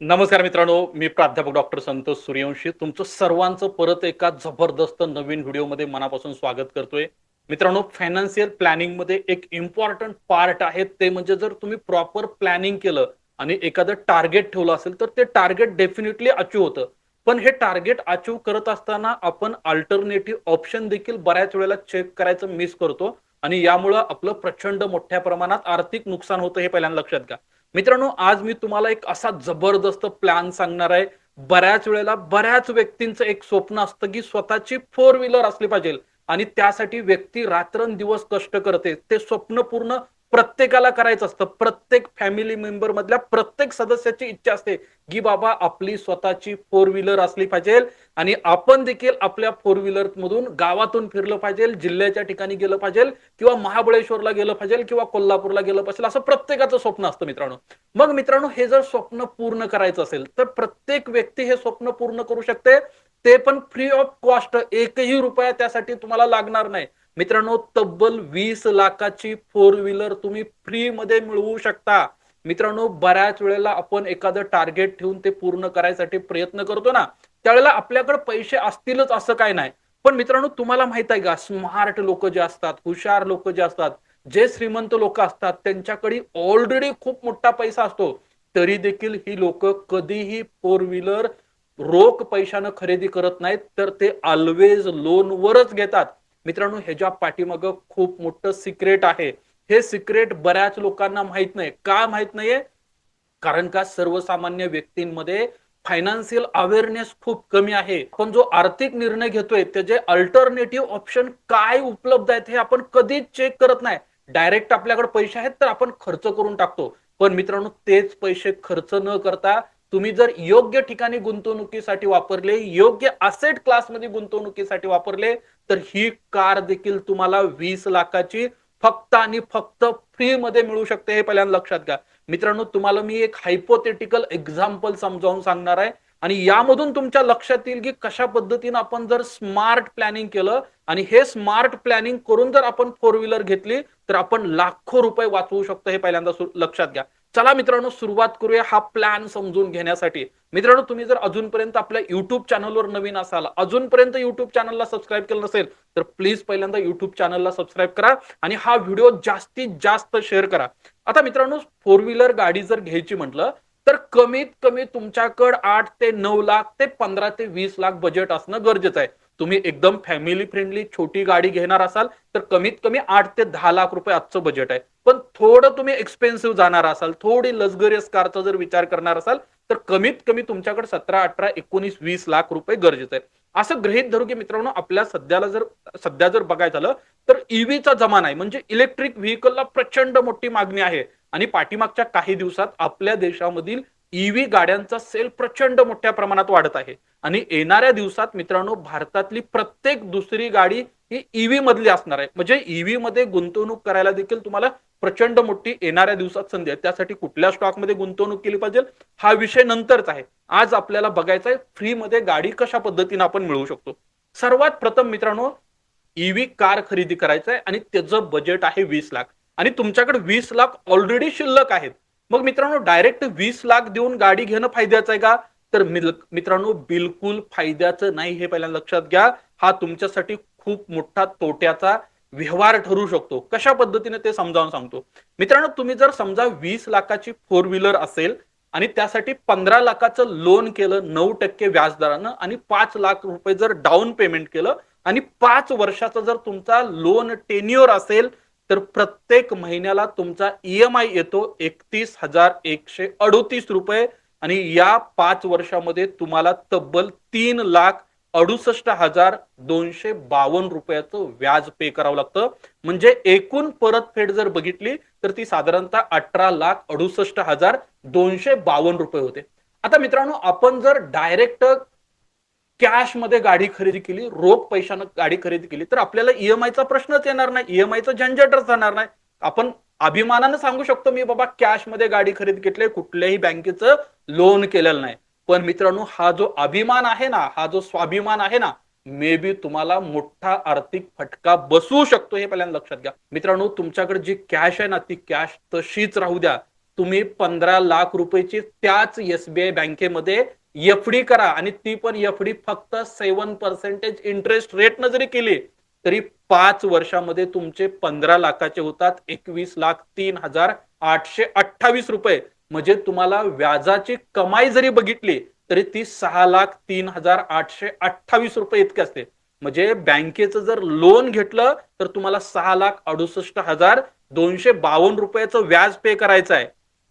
नमस्कार मित्रांनो मी प्राध्यापक डॉक्टर संतोष सूर्यवंशी. तुमचं सर्वांचं परत एका जबरदस्त नवीन व्हिडिओमध्ये मनापासून स्वागत करतोय. मित्रांनो फायनान्शियल प्लॅनिंगमध्ये एक इम्पॉर्टंट पार्ट आहे. ते म्हणजे जर तुम्ही प्रॉपर प्लॅनिंग केलं आणि एखादं टार्गेट ठेवलं असेल तर ते टार्गेट डेफिनेटली अचीव होतं. पण हे टार्गेट अचीव करत असताना आपण अल्टरनेटिव्ह ऑप्शन देखील बऱ्याच वेळेला चेक करायचं मिस करतो. आणि यामुळं आपलं प्रचंड मोठ्या प्रमाणात आर्थिक नुकसान होतं हे पहिल्यांदा लक्षात घ्या. मित्रांनो आज मी तुम्हाला एक असा जबरदस्त प्लॅन सांगणार आहे. बऱ्याच वेळेला बऱ्याच व्यक्तींचं एक स्वप्न असतं की स्वतःची फोर व्हीलर असली पाहिजे. आणि त्यासाठी व्यक्ती रात्रंदिवस कष्ट करते. ते स्वप्न पूर्ण प्रत्येकाला करायचं असतं. प्रत्येक फॅमिली मेंबर मधल्या प्रत्येक सदस्याची इच्छा असते की बाबा आपली स्वतःची फोर व्हीलर असली पाहिजे आणि आपण देखील आपल्या फोर व्हीलर मधून गावातून फिरलं पाहिजे जिल्ह्याच्या ठिकाणी गेलं पाहिजे किंवा महाबळेश्वरला गेलं पाहिजे किंवा कोल्हापूरला गेलं पाहिजे असं प्रत्येकाचं स्वप्न असतं मित्रांनो. मग मित्रांनो हे जर स्वप्न पूर्ण करायचं असेल तर प्रत्येक व्यक्ती हे स्वप्न पूर्ण करू शकते. ते पण फ्री ऑफ कॉस्ट एकही रुपया त्यासाठी तुम्हाला लागणार नाही. मित्रांनो तब्बल वीस लाखाची फोर व्हीलर तुम्ही फ्री मध्ये मिळवू शकता. मित्रांनो बऱ्याच वेळेला आपण एखादं टार्गेट ठेवून ते पूर्ण करायसाठी प्रयत्न करतो ना त्यावेळेला आपल्याकडे पैसे असतीलच असं काय नाही. पण मित्रांनो तुम्हाला माहीत आहे का स्मार्ट लोक जे असतात हुशार लोक जे असतात जे श्रीमंत लोक असतात त्यांच्याकडे ऑलरेडी खूप मोठा पैसा असतो. तरी देखील ही लोक कधीही फोर व्हीलर रोख पैशानं खरेदी करत नाहीत तर ते ऑलवेज लोनवरच घेतात. मित्रांनो ह्याच्या पाठीमागं खूप मोठं सिक्रेट आहे हे सिक्रेट बऱ्याच लोकांना माहीत नाही. का माहीत नाहीये? कारण का सर्वसामान्य व्यक्तींमध्ये फायनान्शियल अवेअरनेस खूप कमी आहे. पण जो आर्थिक निर्णय घेतोय त्याचे अल्टरनेटिव्ह ऑप्शन काय उपलब्ध आहेत हे आपण कधीच चेक करत नाही. डायरेक्ट आपल्याकडे पैसे आहेत तर आपण खर्च करून टाकतो. पण मित्रांनो तेच पैसे खर्च न करता तुम्ही जर योग्य ठिकाणी गुंतवणुकीसाठी वापरले योग्य असेट क्लासमध्ये गुंतवणुकीसाठी वापरले तर ही कार देखील तुम्हाला वीस लाखाची फक्त आणि फक्त फ्री मध्ये मिळू शकते हे पहिल्यांदा लक्षात घ्या. मित्रांनो तुम्हाला मी एक हायपोथेटिकल एक्झाम्पल समजावून सांगणार आहे. आणि यामधून तुमच्या लक्षात येईल की कशा पद्धतीनं आपण जर स्मार्ट प्लॅनिंग केलं आणि हे स्मार्ट प्लॅनिंग करून जर आपण फोर व्हीलर घेतली तर आपण लाखो रुपये वाचवू शकतो हे पहिल्यांदा लक्षात घ्या. चला मित्रांनो सुरुवात करूया हा प्लॅन समजून घेण्यासाठी. मित्रांनो तुम्ही जर अजूनपर्यंत आपल्या युट्यूब चॅनलवर नवीन असाल अजूनपर्यंत युट्यूब चॅनलला सबस्क्राईब केलं नसेल तर प्लीज पहिल्यांदा युट्यूब चॅनलला सबस्क्राईब करा आणि हा व्हिडिओ जास्तीत जास्त शेअर करा. आता मित्रांनो फोर व्हीलर गाडी जर घ्यायची म्हटलं तर कमीत कमी तुमच्याकडे आठ ते नऊ लाख ते पंधरा ते वीस लाख बजेट असणं गरजेचं आहे. तुम्ही एकदम फॅमिली फ्रेंडली छोटी गाडी घेणार असाल तर कमीत कमी आठ ते दहा लाख रुपये आजचं बजेट आहे. पण थोडं तुम्ही एक्सपेन्सिव्ह जाणार असाल थोडी लक्झरियस कारचा जर विचार करणार असाल तर कमीत कमी तुमच्याकडे सतरा अठरा एकोणीस वीस लाख रुपये गरजेचं आहे. असं गृहित धरू की मित्रांनो आपल्या सध्याला जर सध्या जर बघायचं झालं तर ईव्हीचा जमाना आहे. म्हणजे इलेक्ट्रिक व्हेकलला प्रचंड मोठी मागणी आहे. आणि पाठीमागच्या काही दिवसात आपल्या देशामधील ईव्ही गाड्यांचा सेल प्रचंड मोठ्या प्रमाणात वाढत आहे. आणि येणाऱ्या दिवसात मित्रांनो भारतातली प्रत्येक दुसरी गाडी ही ईव्ही मधली असणार आहे. म्हणजे ईव्ही मध्ये गुंतवणूक करायला देखील तुम्हाला प्रचंड मोठी येणाऱ्या दिवसात संधी आहे. त्यासाठी कुठल्या स्टॉकमध्ये गुंतवणूक केली पाहिजे हा विषय नंतरच आहे. आज आपल्याला बघायचा आहे फ्री मध्ये गाडी कशा पद्धतीने आपण मिळवू शकतो. सर्वात प्रथम मित्रांनो ईव्ही कार खरेदी करायचं आहे आणि त्याचं बजेट आहे वीस लाख. आणि तुमच्याकडे वीस लाख ऑलरेडी शिल्लक आहेत. मग मित्रांनो डायरेक्ट वीस लाख देऊन गाडी घेणं फायद्याचं आहे का? तर मित्रांनो बिलकुल फायद्याचं नाही हे पहिल्यांदा लक्षात घ्या. हा तुमच्यासाठी खूप मोठा तोट्याचा व्यवहार ठरू शकतो. कशा पद्धतीने ते समजावून सांगतो. मित्रांनो तुम्ही जर समजा वीस लाखाची फोर व्हीलर असेल आणि त्यासाठी पंधरा लाखाचं लोन केलं नऊ टक्के व्याजदरानं आणि पाच लाख रुपये जर डाऊन पेमेंट केलं आणि पाच वर्षाचा जर तुमचा लोन टेन्युअर असेल तर प्रत्येक महिन्याला तुमचा ईएमआय येतो एकतीस हजार एकशे अडोतीस रुपये. आणि या पाच वर्षामध्ये तुम्हाला तब्बल तीन लाख अडुसष्ट हजार दोनशे बावन्न रुपयाचं व्याज पे करावं लागतं. म्हणजे एकूण परतफेड जर बघितली तर ती साधारणतः अठरा लाख अडुसष्ट हजार दोनशे बावन्न रुपये होते. आता मित्रांनो आपण जर डायरेक्ट कॅशमध्ये गाडी खरेदी केली रोख पैशानं गाडी खरेदी केली तर आपल्याला ईएमआयचा प्रश्नच येणार नाही ईएमआयचं झंझटच जाणार नाही. आपण अभिमानानं सांगू शकतो मी बाबा कॅशमध्ये गाडी खरेदी केली कुठल्याही बँकेचं लोन केलेलं नाही. पण मित्रांनो हा जो अभिमान आहे ना हा जो स्वाभिमान आहे ना मे बी तुम्हाला मोठा आर्थिक फटका बसू शकतो हे पहिल्यांदा लक्षात घ्या. मित्रांनो तुमच्याकडे जी कॅश आहे ना ती कॅश तशीच राहू द्या. तुम्ही पंधरा लाख रुपयेची त्याच एसबीआय बँकेमध्ये एफ डी करा आणि ती पण एफ डी फक्त सेव्हन पर्सेंटेज इंटरेस्ट रेटनं जरी केली तरी पाच वर्षामध्ये तुमचे पंधरा लाखाचे होतात. एकवीस लाख तीन हजार आठशे अठ्ठावीस रुपये. म्हणजे तुम्हाला व्याजाची कमाई जरी बघितली तरी ती सहा लाख तीन हजार आठशे अठ्ठावीस रुपये इतके असते. म्हणजे बँकेचं जर लोन घेतलं तर तुम्हाला सहा लाख अडुसष्ट हजार दोनशे बावन्न रुपयाचं व्याज पे करायचं आहे.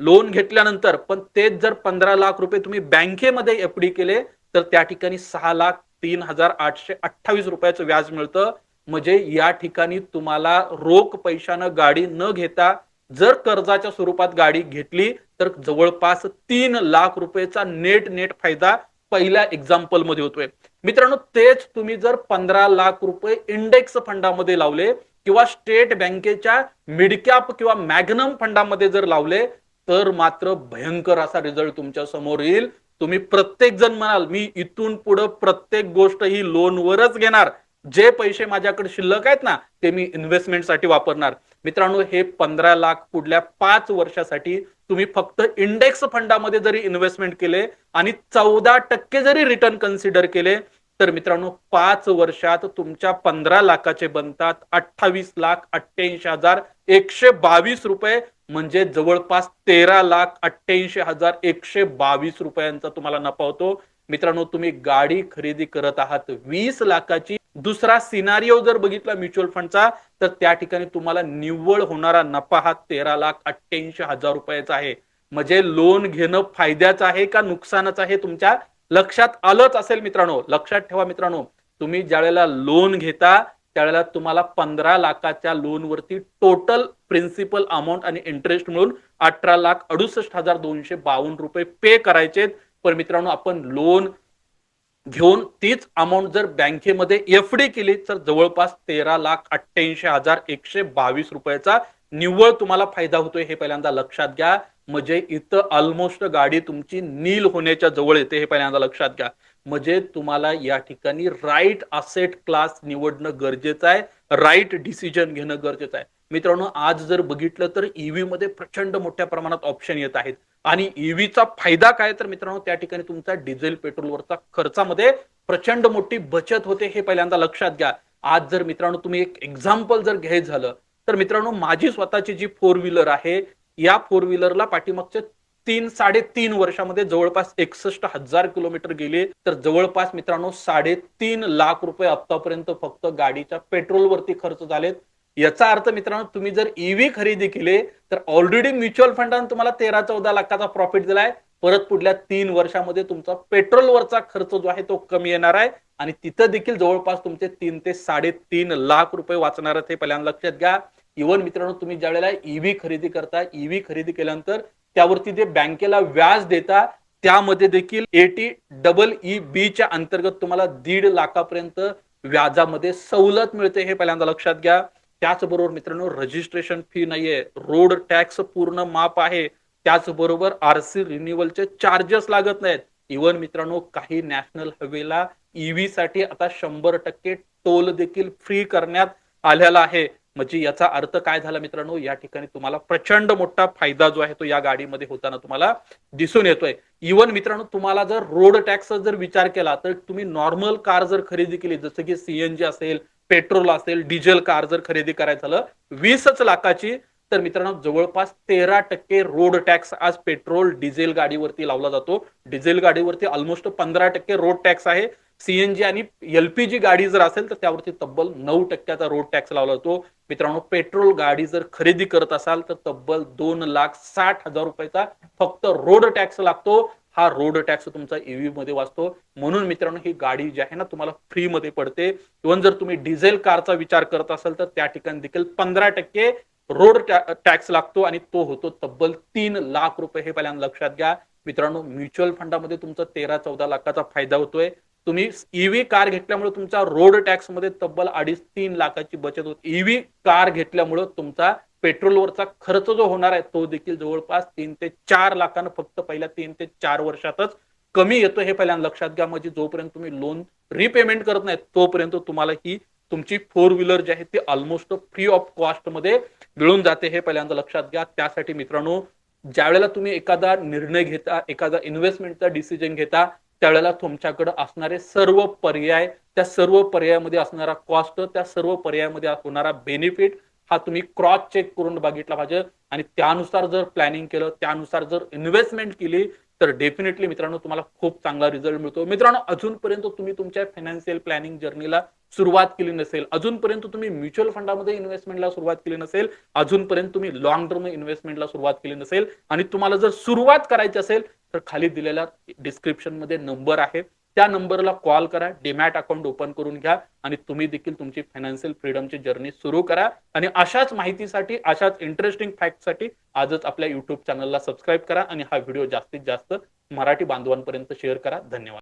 लोन घेतल्यानंतर पण तेच जर पंधरा लाख रुपये तुम्ही बँकेमध्ये एफ डी केले तर त्या ठिकाणी सहा लाख तीन हजार आठशे अठ्ठावीस रुपयाचं व्याज मिळतं. म्हणजे या ठिकाणी तुम्हाला रोख पैशानं गाडी न घेता जर कर्जाच्या स्वरूपात गाडी घेतली तर जवळपास तीन लाख रुपयेचा नेट नेट फायदा पहिल्या एक्झाम्पलमध्ये होतोय. मित्रांनो तेच तुम्ही जर पंधरा लाख रुपये इंडेक्स फंडामध्ये लावले किंवा स्टेट बँकेच्या मिडकॅप किंवा मॅग्नम फंडामध्ये जर लावले तर मात्र भयंकर असा रिझल्ट तुमच्यासमोर येईल. तुम्ही प्रत्येक जण म्हणाल मी इथून पुढे प्रत्येक गोष्ट ही लोनवरच घेणार. जे पैसे माझ्याकडे शिल्लक आहेत ना ते मी इन्व्हेस्टमेंटसाठी वापरणार. मित्रांनो हे पंधरा लाख पुढल्या पाच वर्षासाठी तुम्ही फक्त इंडेक्स फंडामध्ये जरी इन्व्हेस्टमेंट केले आणि चौदा टक्के जरी रिटर्न कन्सिडर केले तर मित्रांनो पाच वर्षात तुमच्या पंधरा लाखाचे बनतात अठ्ठावीस लाख अठ्ठ्याऐंशी हजार एकशे बावीस रुपये. म्हणजे जवळपास तेरा लाख अठ्ठ्याऐंशी हजार एकशे बावीस रुपयांचा तुम्हाला नफा होतो. मित्रांनो तुम्ही गाडी खरेदी करत आहात वीस लाखाची. दुसरा सिनारिओ जर बघितला म्युच्युअल फंडचा तर त्या ठिकाणी तुम्हाला निव्वळ होणारा नफा हा तेरा लाख अठ्ठ्याऐंशी हजार रुपयाचा आहे. म्हणजे लोन घेणं फायद्याचं आहे का नुकसानाचं आहे तुमच्या लक्षात आलंच असेल मित्रांनो. लक्षात ठेवा मित्रांनो. तुम्ही ज्या वेळेला लोन घेता त्यावेळेला तुम्हाला पंधरा लाखाच्या लोनवरती टोटल प्रिन्सिपल अमाऊंट आणि इंटरेस्ट मिळून अठरा लाख अडुसष्ट हजार दोनशे बावन्न रुपये पे करायचे पण मित्रांनो आपण लोन घेऊन तीच अमाऊंट जर बँकेमध्ये एफ डी केली तर जवळपास तेरा लाख अठ्ठ्याऐंशी हजार एकशे बावीस रुपयाचा निव्वळ तुम्हाला फायदा होतोय हे पहिल्यांदा लक्षात घ्या. म्हणजे इथं ऑलमोस्ट गाडी तुमची नील होण्याच्या जवळ येते हे पहिल्यांदा लक्षात घ्या. म्हणजे तुम्हाला या ठिकाणी राईट असेट क्लास निवडणं गरजेचं आहे. राईट डिसिजन घेणं गरजेचं आहे. मित्रांनो आज जर बघितलं तर ईव्ही मध्ये प्रचंड मोठ्या प्रमाणात ऑप्शन येत आहेत. आणि ईव्हीचा फायदा काय तर मित्रांनो त्या ठिकाणी तुमचा डिझेल पेट्रोलवरचा खर्चामध्ये प्रचंड मोठी बचत होते हे पहिल्यांदा लक्षात घ्या. आज जर मित्रांनो तुम्ही एक एक्झाम्पल जर घ्यायचं झालं तर मित्रांनो माझी स्वतःची जी फोर व्हीलर आहे या फोर व्हीलरला पाठीमागच्या तीन साडेतीन वर्षामध्ये जवळपास एकसष्ट हजार किलोमीटर गेले. तर जवळपास मित्रांनो साडेतीन लाख रुपये आतापर्यंत फक्त गाडीच्या पेट्रोलवरती खर्च झालेत. याचा अर्थ मित्रांनो तुम्ही जर ईव्ही खरेदी केले तर ऑलरेडी म्युच्युअल फंडाने तुम्हाला तेरा चौदा लाखाचा प्रॉफिट दिलाय. परत पुढल्या तीन वर्षामध्ये तुमचा पेट्रोलवरचा खर्च जो आहे तो कमी येणार आहे. आणि तिथं देखील जवळपास तुमचे तीन ते साडेतीन लाख रुपये वाचणार आहेत हे पहिल्यांदा लक्षात घ्या. इव्हन मित्रांनो तुम्ही ज्या वेळेला ईव्ही खरेदी करता ईव्ही खरेदी केल्यानंतर त्यावरती ते बँकेला व्याज देता त्यामध्ये देखील एटी डबल ई बी च्या अंतर्गत तुम्हाला दीड लाखापर्यंत व्याजामध्ये सवलत मिळते हे पहिल्यांदा लक्षात घ्या. त्याचबरोबर मित्रांनो रजिस्ट्रेशन फी नाहीये. रोड टॅक्स पूर्ण माफ आहे. त्याचबरोबर आरसी रिन्युअलचे चार्जेस लागत नाहीत. इव्हन मित्रांनो काही नॅशनल हायवेला ईव्ही साठी आता शंभर टक्के टोल देखील फ्री करण्यात आलेला आहे. म्हणजे याचा अर्थ काय झाला मित्रांनो? या ठिकाणी तुम्हाला प्रचंड मोठा फायदा जो आहे तो या गाडीमध्ये होताना तुम्हाला दिसून येतोय. इव्हन मित्रांनो तुम्हाला जर रोड टॅक्स जर विचार केला तर तुम्ही नॉर्मल कार जर खरेदी केली जसं की सीएनजी असेल पेट्रोल असेल डिझेल कार जर खरेदी करायचं झालं वीसच लाखाची तर मित्रांनो जवळपास तेरा टक्के रोड टॅक्स आज पेट्रोल डिझेल गाडीवरती लावला जातो. डिझेल गाडीवरती ऑलमोस्ट पंधरा टक्के रोड टॅक्स आहे. सीएनजी आणि एलपीजी गाडी जर असेल तर त्यावरती तब्बल नऊ टक्क्याचा रोड टॅक्स लावला जातो. मित्रांनो पेट्रोल गाडी जर खरेदी करत असाल तर तब्बल दोन लाख साठ हजार रुपयाचा फक्त रोड टॅक्स लागतो. हा रोड टॅक्स तुमचा ईव्ही मध्ये वाचतो. म्हणून मित्रांनो ही गाडी जी आहे ना तुम्हाला फ्री मध्ये पडते. इव्हन जर तुम्ही डिझेल कारचा विचार करत असाल तर त्या ठिकाणी देखील पंधरा टक्के रोड टॅक्स लागतो आणि तो होतो तब्बल तीन लाख रुपये. हे पहिल्यांदा लक्षात घ्या. मित्रांनो म्युच्युअल फंडामध्ये तुमचा तेरा चौदा लाखाचा फायदा होतोय. तुम्ही ईव्ही कार घेतल्यामुळे तुमचा रोड टॅक्समध्ये तब्बल अडीच तीन लाखाची बचत होते. ईव्ही कार घेतल्यामुळे तुमचा पेट्रोलवरचा खर्च जो होणार आहे तो देखील जवळपास तीन ते चार लाखानं फक्त पहिल्या तीन ते चार वर्षातच कमी येतो हे पहिल्यांदा लक्षात घ्या. म्हणजे जोपर्यंत तुम्ही लोन रिपेमेंट करत नाही तोपर्यंत तुम्हाला ही तुमची फोर व्हीलर जी आहे ती ऑलमोस्ट फ्री ऑफ कॉस्टमध्ये मिळून जाते हे पहिल्यांदा लक्षात घ्या. त्यासाठी मित्रांनो ज्यावेळेला तुम्ही एखादा निर्णय घेता एखादा इन्व्हेस्टमेंटचा डिसिजन घेता त्यावेळेला तुमच्याकडे असणारे सर्व पर्याय त्या सर्व पर्यायामध्ये असणारा कॉस्ट त्या सर्व पर्यायामध्ये होणारा बेनिफिट हा तुम्ही क्रॉस चेक करून बघितला पाहिजे. आणि त्यानुसार जर प्लॅनिंग केलं त्यानुसार जर इन्व्हेस्टमेंट केली तर डेफिनेटली मित्रांनो तुम्हाला खूप चांगला रिझल्ट मिळतो. मित्रांनो अजूनपर्यंत तुम्ही तुमच्या फायनान्शियल प्लॅनिंग जर्नीला सुरुवात केली नसेल अजूनपर्यंत तुम्ही म्युच्युअल फंडामध्ये इन्व्हेस्टमेंटला सुरुवात केली नसेल अजूनपर्यंत तुम्ही लॉंग टर्म इन्व्हेस्टमेंटला सुरुवात केली नसेल आणि तुम्हाला जर सुरुवात करायची असेल तर खाली दिलेल्या डिस्क्रिप्शनमध्ये नंबर आहे. त्या नंबरला कॉल करा डिमॅट अकाउंट ओपन करून घ्या आणि तुम्ही देखील तुमची फायनान्शियल फ्रीडमची जर्नी सुरू करा. आणि अशाच माहितीसाठी अशाच इंटरेस्टिंग फॅक्टसाठी आजच आपल्या युट्यूब चॅनलला सबस्क्राईब करा आणि हा व्हिडिओ जास्तीत जास्त मराठी बांधवांपर्यंत शेअर करा. धन्यवाद.